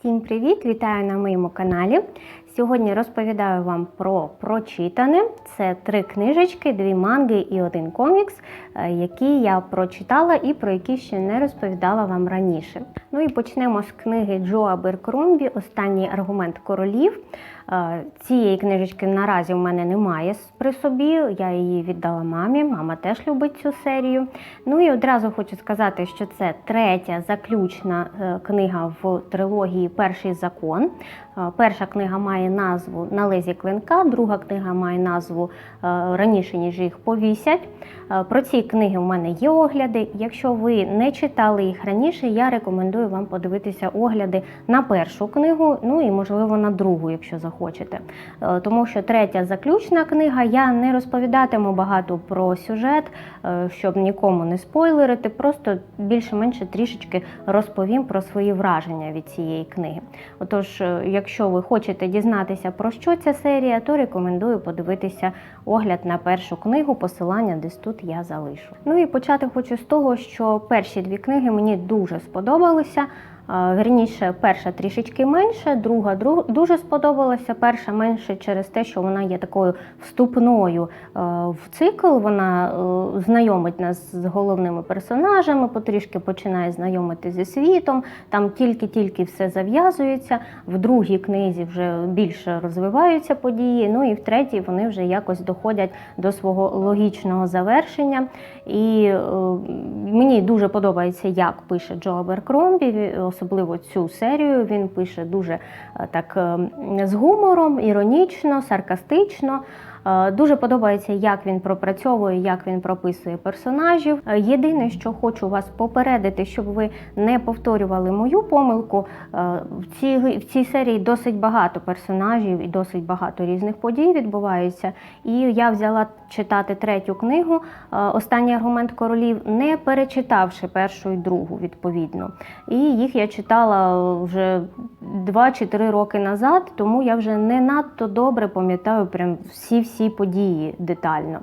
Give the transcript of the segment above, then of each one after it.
Всім привіт! Вітаю на моєму каналі. Сьогодні розповідаю вам про прочитане. Це три книжечки, дві манги і один комікс, е, які я прочитала і про які ще не розповідала вам раніше. Ну і почнемо з книги Джоа Беркрумбі Останній аргумент королів. Е, Цієї книжечки наразі в мене немає при собі. Я її віддала мамі. Мама теж любить цю серію. Ну і одразу хочу сказати, що це третя заключна е, книга в трилогії Перший закон. Е, Перша книга має назву На лезі клинка, друга книга має назву Раніше ніж їх повісять. Про ці книги у мене є огляди. Якщо ви не читали їх раніше, я рекомендую вам подивитися огляди на першу книгу, ну і можливо на другу, якщо захочете. Е, Тому що третя заключна книга, я не розповідатиму багато про сюжет, е, щоб нікому не спойлерити. Просто більше-менше трішечки розповім про свої враження від цієї книги. Отож, е, якщо ви хочете дізнатися про що ця серія, то рекомендую подивитися огляд на першу книгу. Посилання десь тут я залишу. Ну і почати хочу з того, що перші дві книги мені дуже сподобалися. Вірніше, перша трішечки менше, друга дуже сподобалася. Перша менше через те, що вона є такою вступною е, в цикл. Вона е, знайомить нас з головними персонажами, потрішки починає знайомити зі світом. Там тільки-тільки все зав'язується. В другій книзі вже більше розвиваються події. Ну і в третій вони вже якось доходять до свого логічного завершення. І е, мені дуже подобається, як пише Джо Аберкромбі, особливо цю серію. Він пише дуже е, так е, з гумором, іронічно, саркастично. Е, Дуже подобається, як він пропрацьовує, як він прописує персонажів. Е, Єдине, що хочу вас попередити, щоб ви не повторювали мою помилку. е, В цій, в цій серії досить багато персонажів і досить багато різних подій відбувається. І я взяла читати третю книгу Останній аргумент королів, не перечитавши першу і другу відповідно. І їх я читала вже 2 чи 3 роки назад, тому я вже не надто добре пам'ятаю прям всі-всі події детально.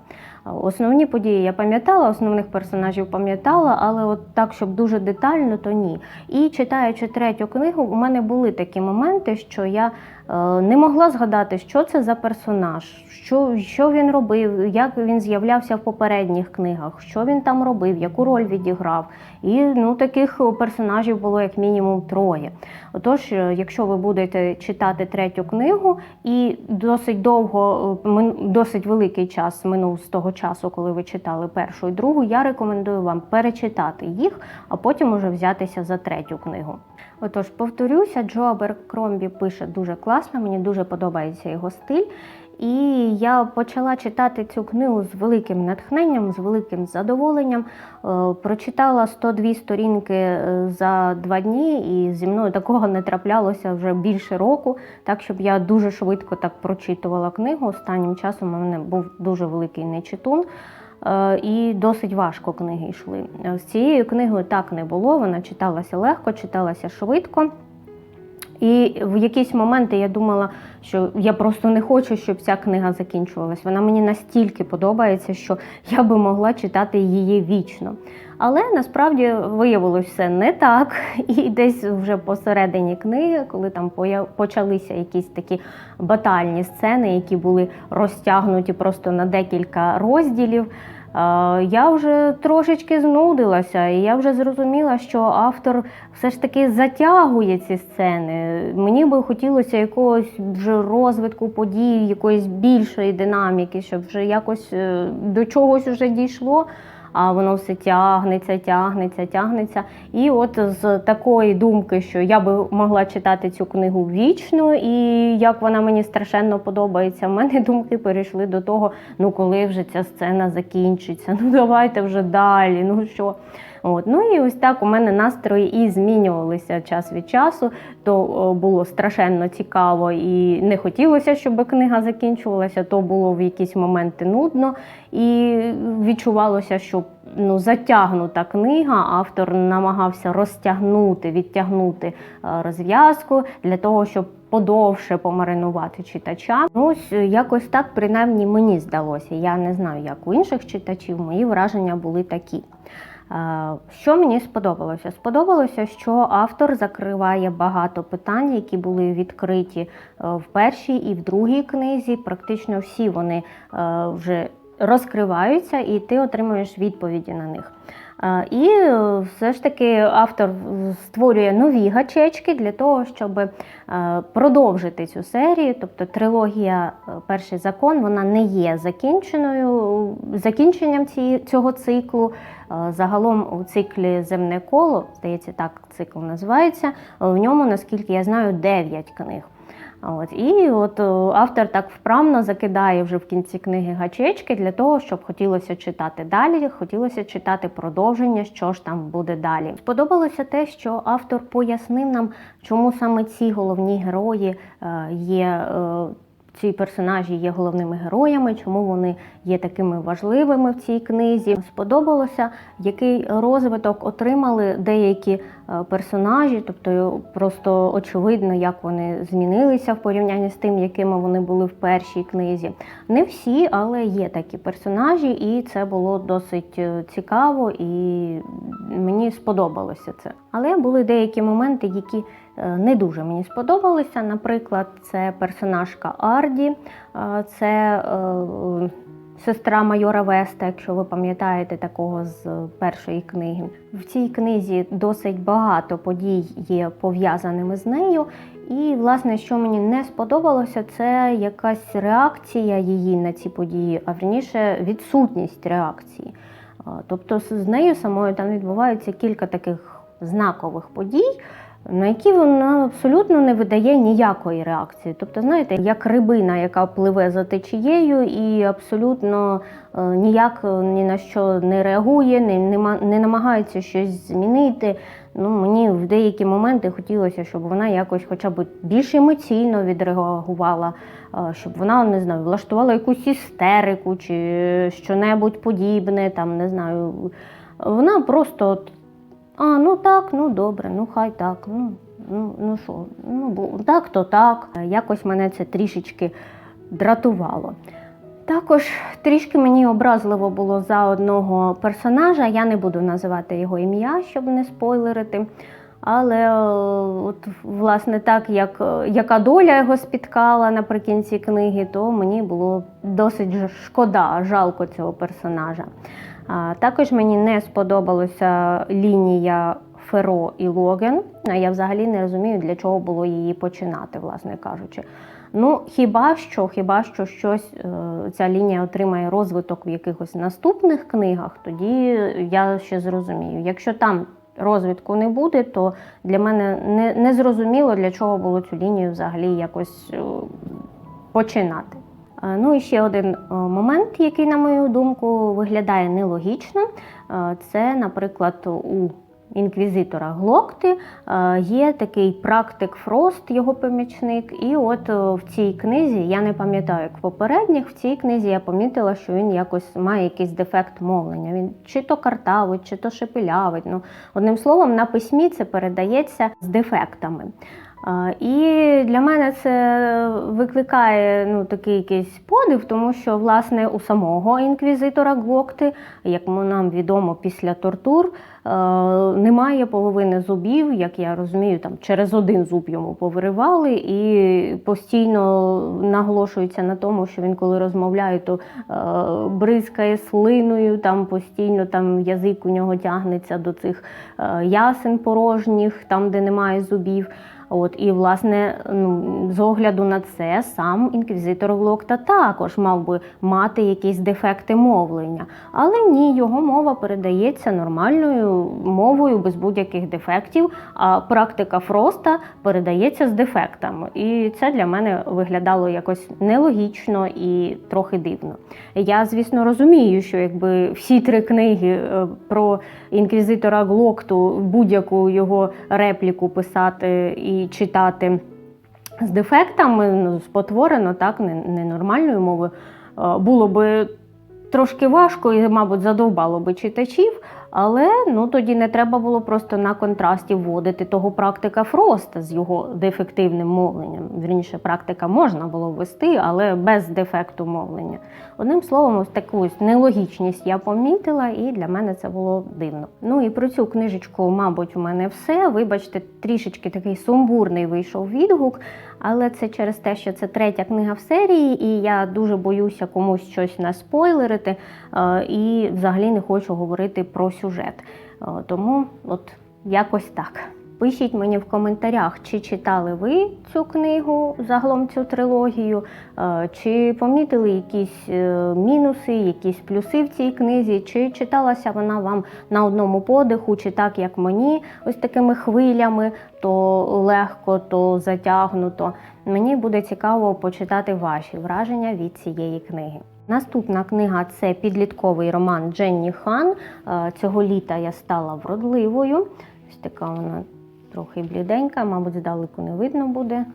Основні події я пам'ятала, основних персонажів пам'ятала, але от так, щоб дуже детально, то ні. І читаючи третю книгу, у мене були такі моменти, що я е, не могла згадати, що це за персонаж, що, що він робив, як він з'являвся в попередніх книгах, що він там робив, яку роль відіграв. І ну, таких персонажів було як мінімум троє. Отож, е, якщо ви будете читати третю книгу, і досить довго, е, досить великий час минув з того часу, коли ви читали першу і другу, я рекомендую вам перечитати їх, а потім уже взятися за третю книгу. Отож, повторюся, Джо Аберкромбі пише дуже класно, мені дуже подобається його стиль. І я почала читати цю книгу з великим натхненням, з великим задоволенням. Е, Прочитала 102 сторінки е, за два дні, і зі мною такого не траплялося вже більше року, так щоб я дуже швидко так прочитувала книгу. Останнім часом у мене був дуже великий нечитун. е, І досить важко книги йшли. З цією книгою так не було. Вона читалася легко, читалася швидко. І в якісь моменти я думала, що я просто не хочу, щоб ця книга закінчувалась. Вона мені настільки подобається, що я би могла читати її вічно. Але насправді виявилось все не так. І десь вже посередині книги, коли там почалися якісь такі батальні сцени, які були розтягнуті просто на декілька розділів. Е, Я вже трошечки знудилася, і я вже зрозуміла, що автор все ж таки затягує ці сцени. Мені би хотілося якогось вже розвитку подій, якоїсь більшої динаміки, щоб вже якось е, до чогось вже дійшло. А воно все тягнеться, тягнеться, тягнеться. І от з такої думки, що я би могла читати цю книгу вічно, і як вона мені страшенно подобається, в мене думки перейшли до того, ну коли вже ця сцена закінчиться, ну давайте вже далі. Ну що. От. Ну і ось так у мене настрої і змінювалися час від часу. То було страшенно цікаво і не хотілося, щоб книга закінчувалася, то було в якісь моменти нудно. І відчувалося, що ну, затягнута книга, автор намагався розтягнути, відтягнути е, розв'язку для того, щоб подовше помаринувати читача. Ну, ось е, якось так, принаймні, мені здалося. Я не знаю, як у інших читачів, мої враження були такі. Е, Що мені сподобалося? Сподобалося, що автор закриває багато питань, які були відкриті е, в першій і в другій книзі. Практично всі вони е, вже розкриваються, і ти отримуєш відповіді на них. І все ж таки автор створює нові гачечки для того, щоб продовжити цю серію. Тобто трилогія Перший закон вона не є закінченою закінченням цього циклу. Е, Загалом у циклі Земне коло, здається, так цикл називається. е, В ньому, наскільки я знаю, 9 книг. От і от е, автор так вправно закидає вже в кінці книги гачечки для того, щоб хотілося читати далі, хотілося читати продовження, що ж там буде далі. Сподобалося те, що автор пояснив нам, чому саме ці головні герої є. Е, ці персонажі є головними героями, чому вони є такими важливими в цій книзі. Сподобалося, який розвиток отримали деякі е, персонажі, тобто просто очевидно, як вони змінилися в порівнянні з тим, якими вони були в першій книзі. Не всі, але є такі персонажі, і це було досить е, цікаво і мені сподобалося це. Але були деякі моменти, які е, не дуже мені сподобалися. Наприклад, це персонажка Арді, е, це е, сестра майора Веста, якщо ви пам'ятаєте такого з першої книги. В цій книзі досить багато подій є пов'язаними з нею. І, власне, що мені не сподобалося, це якась реакція її на ці події, а верніше відсутність реакції. Тобто з нею самою там відбувається кілька таких знакових подій, на які вона абсолютно не видає ніякої реакції. Тобто, знаєте, як рибина, яка пливе за течією і абсолютно е, ніяк е, ні на що не реагує, не, не, не намагається щось змінити. Ну, мені в деякі моменти хотілося, щоб вона якось хоча б більш емоційно відреагувала, е, щоб вона не знаю, влаштувала якусь істерику чи щонебудь подібне, там не знаю. Вона просто а, ну так, ну добре, ну хай так. Ну, ну, ну що, ну так, то так. Якось мене це трішечки дратувало. Також трішки мені образливо було за одного персонажа. Я не буду називати його ім'я, щоб не спойлерити. Але е, от, власне так, як, е, яка доля його спіткала наприкінці книги, то мені було досить шкода, жалко цього персонажа. Також мені не сподобалася лінія Феро і Логен. Я взагалі не розумію, для чого було її починати, власне кажучи. Ну, хіба що, хіба що щось е, ця лінія отримає розвиток в якихось наступних книгах, тоді я ще зрозумію. Якщо там розвитку не буде, то для мене не, не зрозуміло, для чого було цю лінію взагалі якось е, починати. Е, Ну і ще один е, момент, який, на мою думку, виглядає нелогічно. е, Це, наприклад, у інквізитора Глокти є такий практик Фрост, його помічник. І от в цій книзі, я не пам'ятаю, як в попередніх, в цій книзі я помітила, що він якось має якийсь дефект мовлення. Він чи то картавить, чи то шепелявить. Ну, одним словом, на письмі це передається з дефектами. І для мене це викликає ну, такий якийсь подив, тому що власне у самого інквізитора Глокти, як нам відомо після тортур, е, немає половини зубів, як я розумію, там через один зуб йому повиривали, і постійно наголошується на тому, що він коли розмовляє, то е, бризкає слиною, там постійно там язик у нього тягнеться до цих е, ясен порожніх, там де немає зубів. От і власне, ну з огляду на це, сам інквізитор Глокта також мав би мати якісь дефекти мовлення. Але ні, його мова передається нормальною мовою без будь-яких дефектів. А практика Фроста передається з дефектами. І це для мене виглядало якось нелогічно і трохи дивно. Я, звісно, розумію, що якби всі три книги е, про інквізитора Глокту, будь-яку його репліку писати і читати з дефектами, ну, спотворено, так, ненормальною мовою, е, було би трошки важко і, мабуть, задовбало би читачів. Але ну тоді не треба було просто на контрасті вводити того практика Фроста з його дефективним мовленням. Вірніше, практика можна було ввести, але без дефекту мовлення. Одним словом, ось таку ось нелогічність я помітила, і для мене це було дивно. Ну і про цю книжечку, мабуть, у мене все. Вибачте, трішечки такий сумбурний вийшов відгук, але це через те, що це третя книга в серії, і я дуже боюся комусь щось наспойлерити, е, і взагалі не хочу говорити про сюжет. Е, Тому от якось так. Пишіть мені в коментарях, чи читали ви цю книгу, загалом цю трилогію, е, чи помітили якісь е, мінуси, якісь плюси в цій книзі, чи читалася вона вам на одному подиху, чи так, як мені, ось такими хвилями, то легко, то затягнуто. Мені буде цікаво почитати ваші враження від цієї книги. Наступна книга це підлітковий роман Дженні Хан. Е, Цього літа я стала вродливою. Ось така вона трохи бліденька, мабуть, здалеку не видно буде.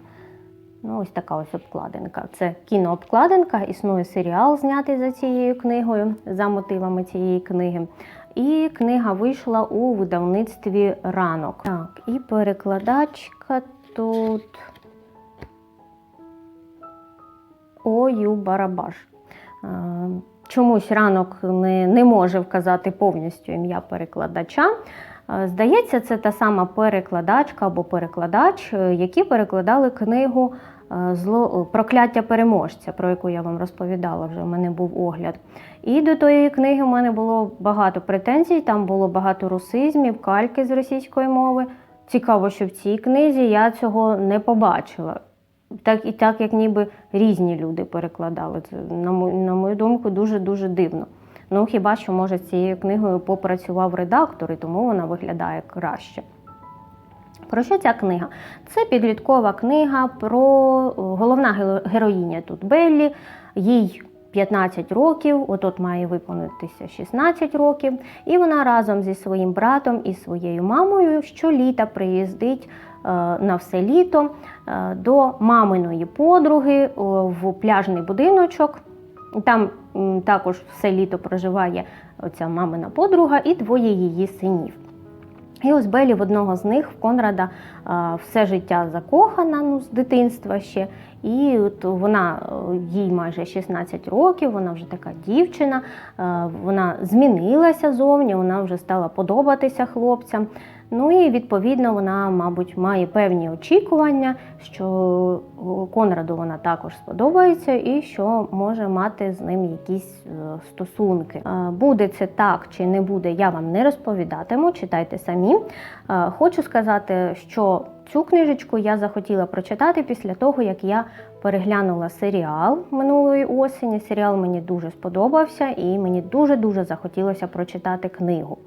Ну, ось така ось обкладинка. Це кінообкладинка, існує серіал, знятий за цією книгою, за мотивами цієї книги. І книга вийшла у видавництві ранок. Так, і перекладачка тут Ою Барабаш. Е, Чомусь ранок не, не може вказати повністю ім'я перекладача. Е, Здається, це та сама перекладачка або перекладач, е, які перекладали книгу «Зло... Прокляття переможця, про яку я вам розповідала, вже в мене був огляд. І до тої книги в мене було багато претензій, там було багато русизмів, кальки з російської мови. Цікаво, що в цій книзі я цього не побачила. Так і так, як ніби різні люди перекладали. Це, на мою, на мою думку, дуже-дуже дивно. Ну, хіба що, може, з цією книгою попрацював редактор, і тому вона виглядає краще. Про що ця книга? Це підліткова книга про головна героїня тут Беллі, їй 15 років, от має виповнитися 16 років, і вона разом зі своїм братом і своєю мамою щоліта приїздить на все літо е, до маминої подруги в пляжний будиночок. Там також все літо проживає оця мамина подруга і двоє її синів. І ось Белі в одного з них в Конрада все життя закохана ну, з дитинства ще. І от вона е, їй майже 16 років, вона вже така дівчина, е, вона змінилася зовні, вона вже стала подобатися хлопцям. Ну і відповідно вона, мабуть, має певні очікування, що о, Конраду вона також сподобається і що може мати з ним якісь е, стосунки. Е, Буде це так чи не буде, я вам не розповідатиму, читайте самі. Е, Хочу сказати, що цю книжечку я захотіла прочитати після того, як я переглянула серіал минулої осені. Серіал мені дуже сподобався, і мені дуже-дуже захотілося прочитати книгу.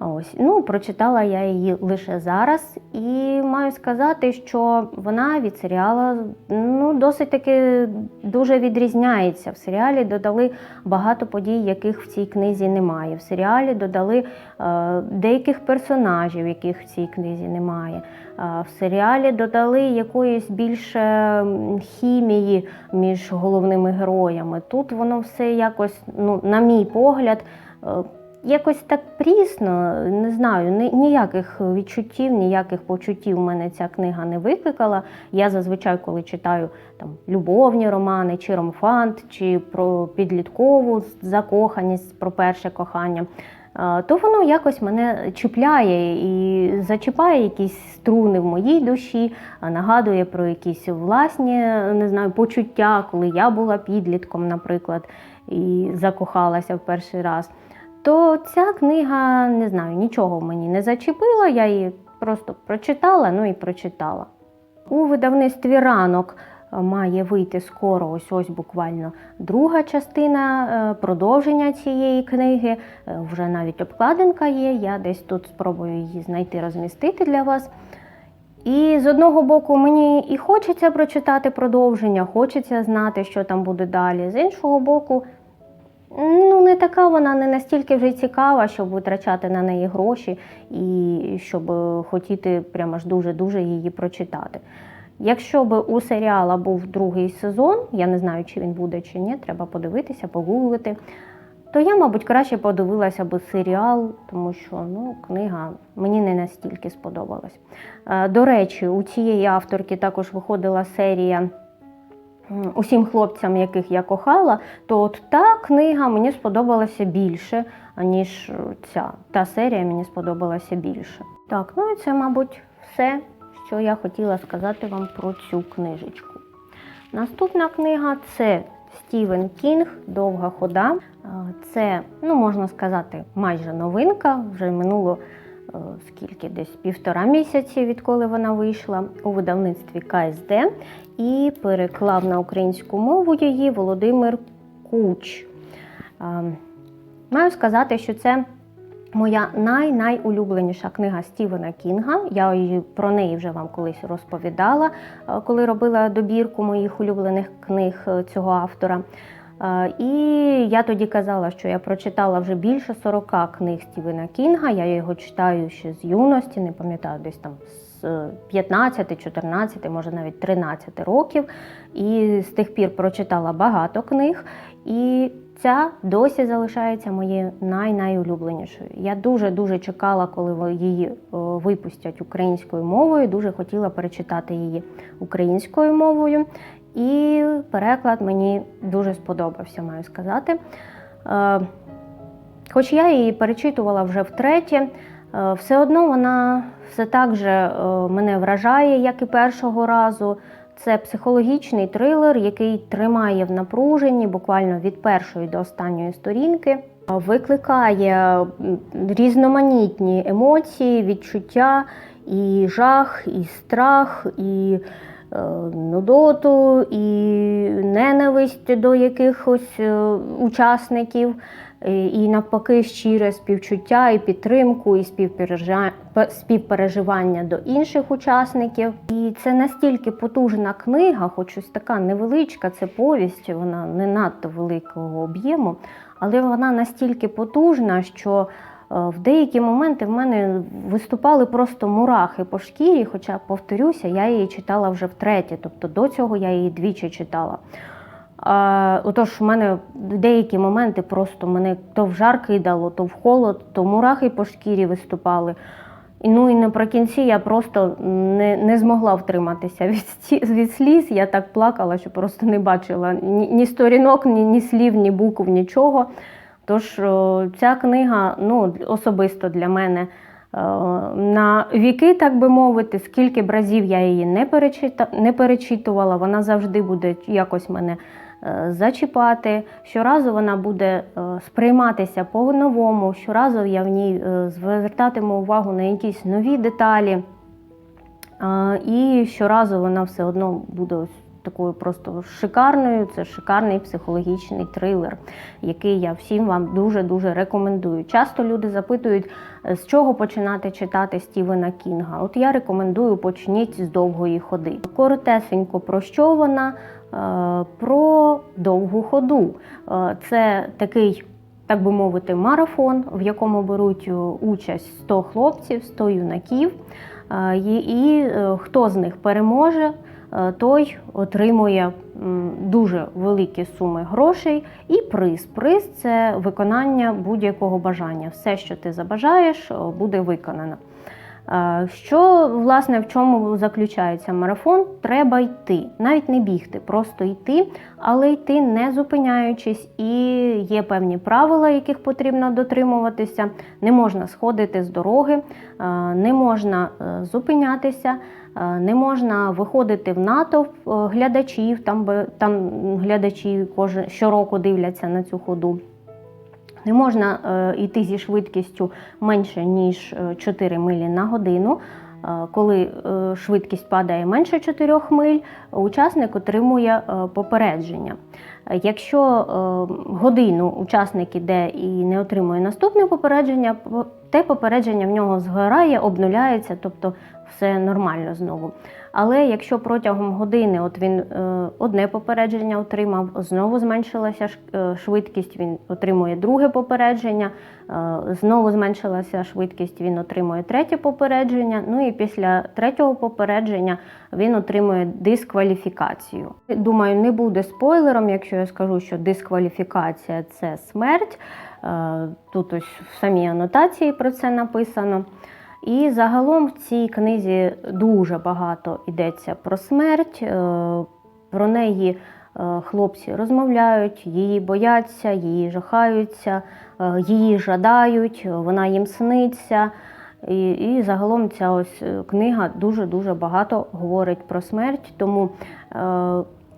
Ось, ну, прочитала я її лише зараз, і маю сказати, що вона від серіалу ну, досить таки дуже відрізняється. В серіалі додали багато подій, яких в цій книзі немає. В серіалі додали е, деяких персонажів, яких в цій книзі немає. Е, в серіалі додали якоїсь більше хімії між головними героями. Тут воно все якось, ну, на мій погляд, е, Якось так прісно, не знаю, ні- ніяких відчуттів, ніяких почуттів у мене ця книга не викликала. Я зазвичай, коли читаю там любовні романи, чи ромфант, чи про підліткову закоханість, про перше кохання, то воно якось мене чіпляє і зачіпає якісь струни в моїй душі, нагадує про якісь власні не знаю, почуття, коли я була підлітком, наприклад, і закохалася в перший раз то ця книга, не знаю, нічого мені не зачепила, я її просто прочитала, ну і прочитала. У видавництві ранок має вийти скоро, ось ось буквально друга частина е, продовження цієї книги. Е, Вже навіть обкладинка є. Я десь тут спробую її знайти, розмістити для вас. І з одного боку, мені і хочеться прочитати продовження, хочеться знати, що там буде далі. З іншого боку, Ну, не така вона не настільки вже цікава, щоб витрачати на неї гроші і щоб е, хотіти прямо ж дуже-дуже її прочитати. Якщо б у серіала був другий сезон, я не знаю, чи він буде чи ні, треба подивитися, погуглити, то я, мабуть, краще подивилася би серіал, тому що ну, книга мені не настільки сподобалась. Е, До речі, у цієї авторки також виходила серія усім хлопцям, яких я кохала, то от та книга мені сподобалася більше, аніж ця. Та серія мені сподобалася більше. Так, ну і це, мабуть, все, що я хотіла сказати вам про цю книжечку. Наступна книга це Стівен Кінг Довга хода. Е, Це, ну можна сказати, майже новинка. Вже минуло е, скільки десь півтора місяці, відколи вона вийшла у видавництві КСД, і переклав на українську мову її Володимир Куч. Е, Маю сказати, що це моя най-найулюбленіша книга Стівена Кінга. Я її про неї вже вам колись розповідала, е, коли робила добірку моїх улюблених книг е, цього автора. Е, І я тоді казала, що я прочитала вже більше 40 книг Стівена Кінга. Я його читаю ще з юності, не пам'ятаю, десь там з 15, 14, може навіть 13 років. І з тих пір прочитала багато книг. І ця досі залишається моєю най-найулюбленішою. Я дуже-дуже чекала, коли її випустять українською мовою. Дуже хотіла перечитати її українською мовою. І переклад мені дуже сподобався, маю сказати. Е, Хоч я її перечитувала вже втретє, е, все одно вона все так же е, мене вражає, як і першого разу. Це психологічний трилер, який тримає в напруженні буквально від першої до останньої сторінки, викликає різноманітні емоції, відчуття, і жах, і страх, і нудоту, і ненависть до якихось е, учасників, е, і навпаки щире співчуття, і підтримку, і співпереживання до інших учасників. І це настільки потужна книга, хоч ось така невеличка, це повість, вона не надто великого об'єму, але вона настільки потужна, що е, в деякі моменти в мене виступали просто мурахи по шкірі, хоча, повторюся, я її читала вже втретє, тобто до цього я її двічі читала. А, отож, в мене деякі моменти просто мене то в жар кидало, то в холод, то мурахи по шкірі виступали. Ну і наприкінці я просто не, не змогла втриматися від, від сліз. Я так плакала, що просто не бачила ні, ні сторінок, ні, ні слів, ні букв, нічого. Тож ця книга ну, особисто для мене на віки, так би мовити, скільки б разів я її не, перечитувала, вона завжди буде якось мене е, зачіпати. Щоразу вона буде е, сприйматися по-новому, щоразу я в ній е, звертатиму увагу на якісь нові деталі. І щоразу вона все одно буде ось такою просто шикарною. Це шикарний психологічний трилер, який я всім вам дуже-дуже рекомендую. Часто люди запитують, е, з чого починати читати Стівена Кінга. От я рекомендую почніть з довгої ходи. Коротесенько про що вона? Е, Про довгу ходу. Е, Це такий так би мовити, марафон, в якому беруть участь 100 хлопців, 100 юнаків. І, і хто з них переможе, той отримує дуже великі суми грошей і приз. Приз це виконання будь-якого бажання. Все, що ти забажаєш, буде виконано. Що власне в чому заключається марафон? Треба йти, навіть не бігти, просто йти, але йти не зупиняючись, і є певні правила, яких потрібно дотримуватися. Не можна сходити з дороги, не можна е, зупинятися, не можна виходити в натовп е, глядачів. Там там глядачі кожен щороку дивляться на цю ходу. Не можна е, йти зі швидкістю менше ніж е, 4 милі на годину. Е, Коли е, швидкість падає менше 4 миль, учасник отримує е, попередження. Е, Якщо е, годину учасник іде і не отримує наступне попередження, те попередження в нього згорає, обнуляється, тобто все нормально знову. Але якщо протягом години от він е, одне попередження отримав, знову зменшилася е, швидкість, він отримує друге попередження, е, знову зменшилася швидкість, він отримує третє попередження. Ну і після третього попередження він отримує дискваліфікацію. Думаю, не буде спойлером, якщо я скажу, що дискваліфікація це смерть. Тут ось в самій анотації про це написано. І загалом в цій книзі дуже багато йдеться про смерть. е, Про неї е, хлопці розмовляють, її бояться, її жахаються, е, її жадають, вона їм сниться. І, і загалом ця ось книга дуже-дуже багато говорить про смерть. Тому,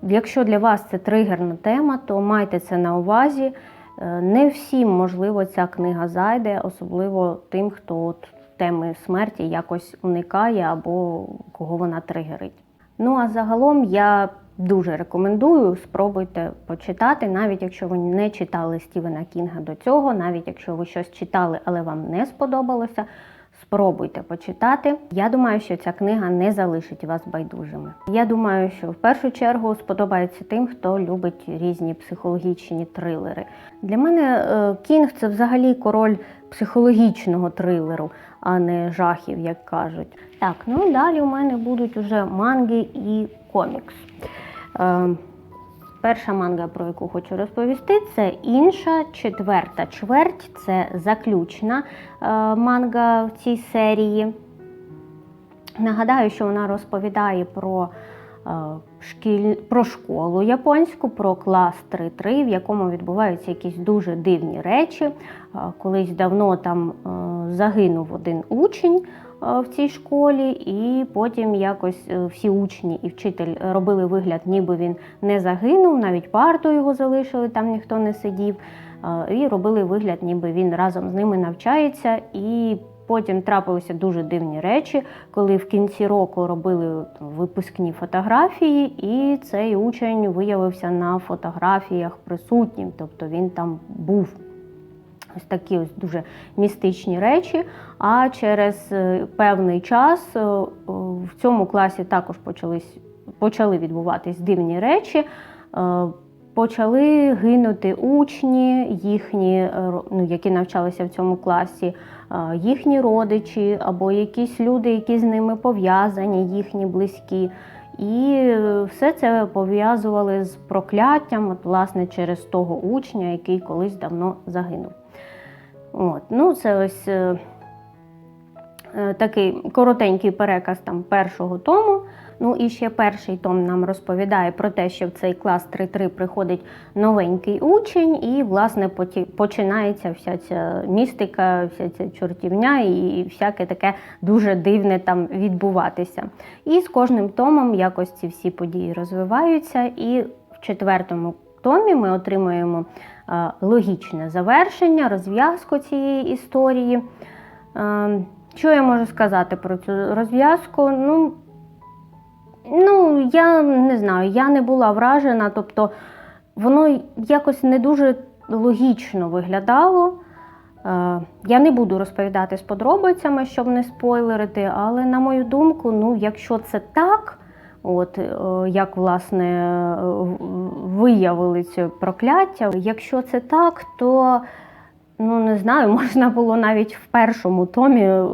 якщо для вас це тригерна тема, то майте це на увазі. Не всім, можливо, ця книга зайде, особливо тим, хто от теми смерті якось уникає або кого вона тригерить. Ну а загалом я дуже рекомендую, спробуйте почитати, навіть якщо ви не читали Стівена Кінга до цього, навіть якщо ви щось читали, але вам не сподобалося. Спробуйте почитати. Я думаю, що ця книга не залишить вас байдужими. Я думаю, що в першу чергу сподобається тим, хто любить різні психологічні трилери. Для мене е, Кінг це взагалі король психологічного трилеру, а не жахів, як кажуть. Так, ну далі у мене будуть уже манги і комікс. Перша манга, про яку хочу розповісти, це інша четверта чверть. Це заключна е, манга в цій серії. Нагадаю, що вона розповідає про, е, шкіль... про школу японську, про клас 3-3, в якому відбуваються якісь дуже дивні речі. Е, Колись давно там загинув один учень в цій школі, і потім якось е, всі учні і вчитель робили вигляд, ніби він не загинув, навіть парту його залишили, там ніхто не сидів. е, І робили вигляд, ніби він разом з ними навчається. І потім трапилися дуже дивні речі, коли в кінці року робили випускні фотографії, і цей учень виявився на фотографіях присутнім, тобто він там був. Ось такі ось дуже містичні речі. А через е, певний час е, е, в цьому класі також почались, почали відбуватись дивні речі. Почали гинути учні, їхні, ну, які навчалися в цьому класі, їхні родичі або якісь люди, які з ними пов'язані, їхні близькі. І все це пов'язували з прокляттям, от, власне, через того учня, який колись давно загинув. От. Ну, це ось е, е, такий коротенький переказ там першого тому. Ну і ще перший том нам розповідає про те, що в цей клас 3-3 приходить новенький учень, і, власне, починається вся ця містика, вся ця чортівня і всяке таке дуже дивне там відбуватися. І з кожним томом якось ці всі події розвиваються. І в четвертому томі ми отримуємо логічне завершення, розв'язку цієї історії. Що я можу сказати про цю розв'язку? Ну, ну, я не знаю, я не була вражена, тобто воно якось не дуже логічно виглядало. Я не буду розповідати з подробицями, щоб не спойлерити, але на мою думку, ну, якщо це так, от е, як власне е, виявили це прокляття, якщо це так, то ну не знаю, можна було навіть в першому томі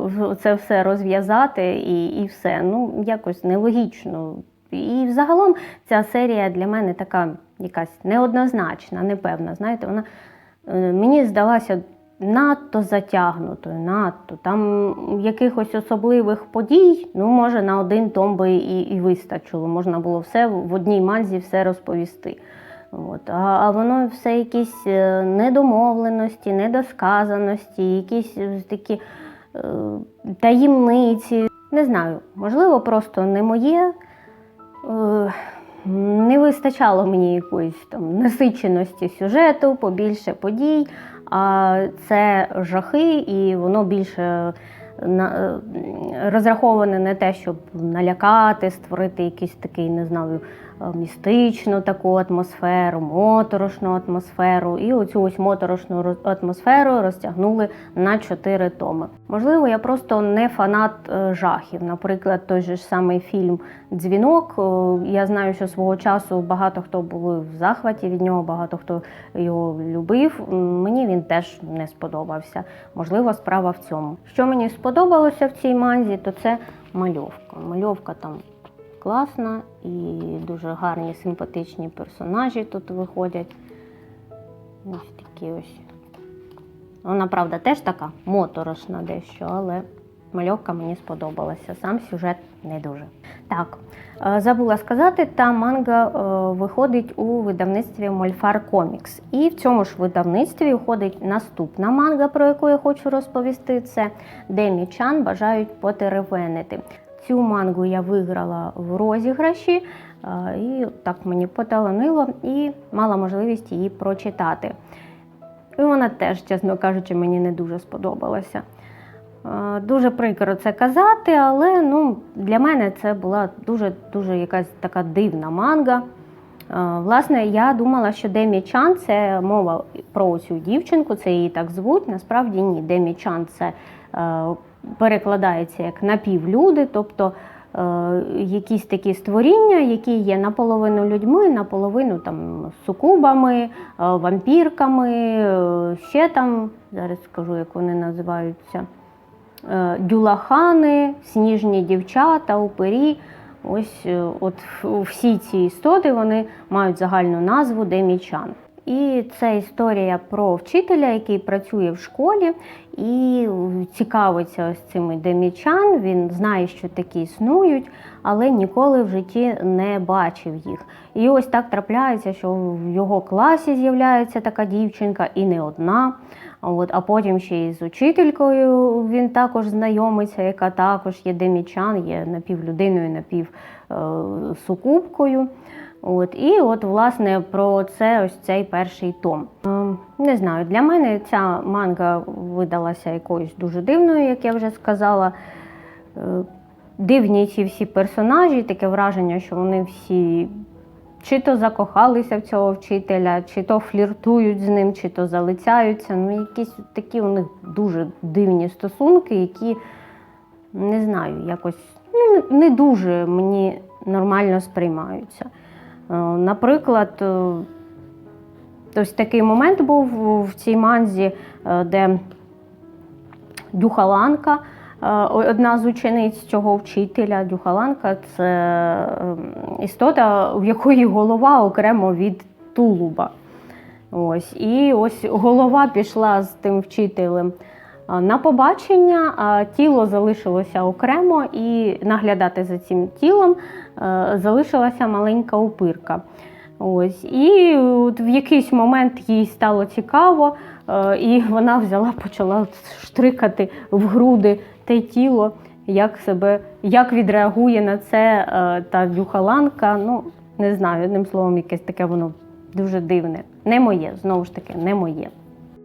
це все розв'язати і, і все. Ну, якось нелогічно. І взагалом ця серія для мене така якась неоднозначна, непевна. Знаєте, вона е, мені здалася надто затягнутою, надто. Там якихось особливих подій, ну, може, на один том би і, і вистачило. Можна було все в одній манзі все розповісти. От. А, а воно все якісь е, недомовленості, недосказаності, якісь е, такі е, таємниці. Не знаю, можливо, просто не моє. Е, не вистачало мені якоїсь там насиченості сюжету, побільше подій, а це жахи, і воно більше на, е, розраховане на те, щоб налякати, створити якийсь такий, не знаю, е, містичну таку атмосферу, моторошну атмосферу. І оцю ось моторошну атмосферу розтягнули на чотири томи. Можливо, я просто не фанат е, жахів. Наприклад, той же ж самий фільм Дзвінок. е, Я знаю, що свого часу багато хто були в захваті від нього, багато хто його любив. Мені він теж не сподобався. Можливо, справа в цьому. Що мені сподобалося в цій манзі, то це мальовка. Мальовка там класна і дуже гарні, симпатичні персонажі тут виходять. Ось такі ось Вона, правда, теж така моторошна дещо, але мальовка мені сподобалася. Сам сюжет не дуже. Так, е, забула сказати, та манга е, виходить у видавництві Мольфар Комікс. І в цьому ж видавництві входить наступна манга, про яку я хочу розповісти. Це Демі Чан бажають потеревенити. Цю мангу я виграла в розіграші, е, і так мені поталанило і мала можливість її прочитати. І вона теж, чесно кажучи, мені не дуже сподобалася. Е, Дуже прикро це казати, але ну, для мене це була дуже-дуже якась така дивна манга. Е, Власне, я думала, що Демі Чан це мова про цю дівчинку, це її так звуть. Насправді ні. Демі Чан це перекладається як напівлюди, тобто е, якісь такі створіння, які є наполовину людьми, наполовину там сукубами, е, вампірками, е, ще там, зараз скажу, як вони називаються. Дюлахани, сніжні дівчата, упері. Ось от всі ці істоти вони мають загальну назву Демічан. І це історія про вчителя, який працює в школі і цікавиться ось цими демічан. Він знає, що такі існують, але ніколи в житті не бачив їх. І ось так трапляється, що в його класі з'являється така дівчинка, і не одна. От, а потім ще й з учителькою він також знайомиться, яка також є демічан, є напівлюдиною, напівсукупкою. От, і от, власне, про це ось цей перший том. Ем, Не знаю, для мене ця манга видалася якоюсь дуже дивною, як я вже сказала. Е, Дивні ці всі персонажі, таке враження, що вони всі чи то закохалися в цього вчителя, чи то фліртують з ним, чи то залицяються. Ну, якісь такі у них дуже дивні стосунки, які не знаю, якось ну, не дуже мені нормально сприймаються. Е, Наприклад, е, ось такий момент був в цій манзі, е, де Дюхаланка, одна з учениць цього вчителя. Дюхаланка це істота, в якої голова окремо від тулуба. Ось. І ось голова пішла з тим вчителем на побачення, тіло залишилося окремо, і наглядати за цим тілом е, залишилася маленька упирка. Ось. І от в якийсь момент їй стало цікаво, е, і вона взяла, почала штрикати в груди те тіло, як себе, як відреагує на це е, та дюхаланка. Ну, не знаю, одним словом, якесь таке воно дуже дивне. Не моє, знову ж таки, не моє.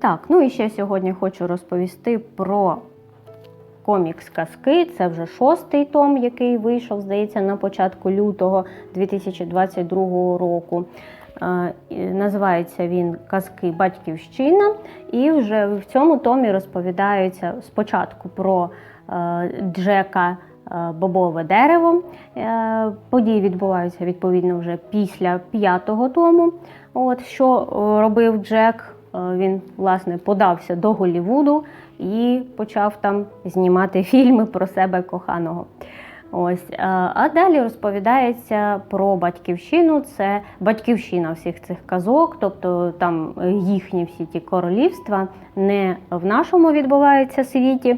Так, ну і ще сьогодні хочу розповісти про комікс казки. Це вже шостий том, який вийшов, здається, на початку лютого 2022 року. Е, Називається він Казки Батьківщина. І вже в цьому томі розповідається спочатку про е, Джека е, Бобове дерево. Події відбуваються відповідно вже після п'ятого тому. От що робив Джек? Е, Він власне подався до Голлівуду і почав там знімати фільми про себе коханого. Ось, е, а далі розповідається про батьківщину. Це батьківщина всіх цих казок, тобто там їхні всі ті королівства не в нашому відбуваються світі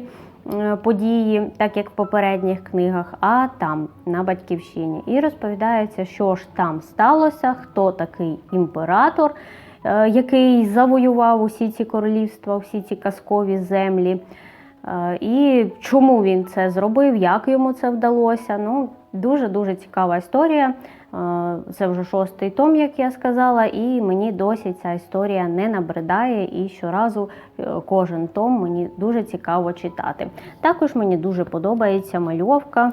е, події, так як в попередніх книгах, а там на батьківщині. І розповідається, що ж там сталося, хто такий імператор, який завоював усі ці королівства, всі ці казкові землі. Е, І чому він це зробив, як йому це вдалося. Ну, дуже-дуже цікава історія. Е, Це вже шостий том, як я сказала, і мені досі ця історія не набридає, і щоразу е, кожен том мені дуже цікаво читати. Також мені дуже подобається мальовка.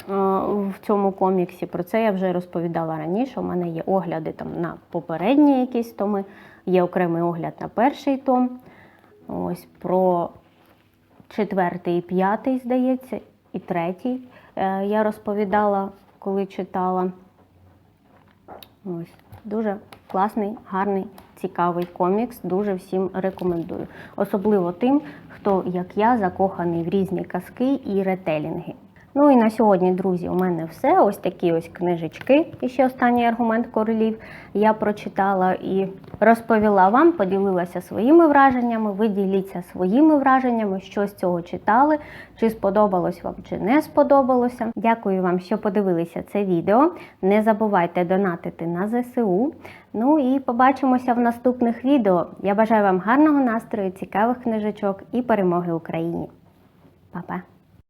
Е, В цьому коміксі про це я вже розповідала раніше. У мене є огляди там на попередні якісь томи, є окремий огляд на перший том. Ось про четвертий і п'ятий, здається, і третій. Е, Я розповідала, коли читала. Ось. Дуже класний, гарний, цікавий комікс. Дуже всім рекомендую. Особливо тим, хто, як я, закоханий в різні казки і ретелінги. Ну і на сьогодні, друзі, у мене все. Ось такі ось книжечки. І ще останній аргумент королів я прочитала і розповіла вам, поділилася своїми враженнями. Ви діліться своїми враженнями, що з цього читали, чи сподобалось вам, чи не сподобалося. Дякую вам, що подивилися це відео. Не забувайте донатити на ЗСУ. Ну і побачимося в наступних відео. Я бажаю вам гарного настрою, цікавих книжечок і перемоги Україні. Па-па!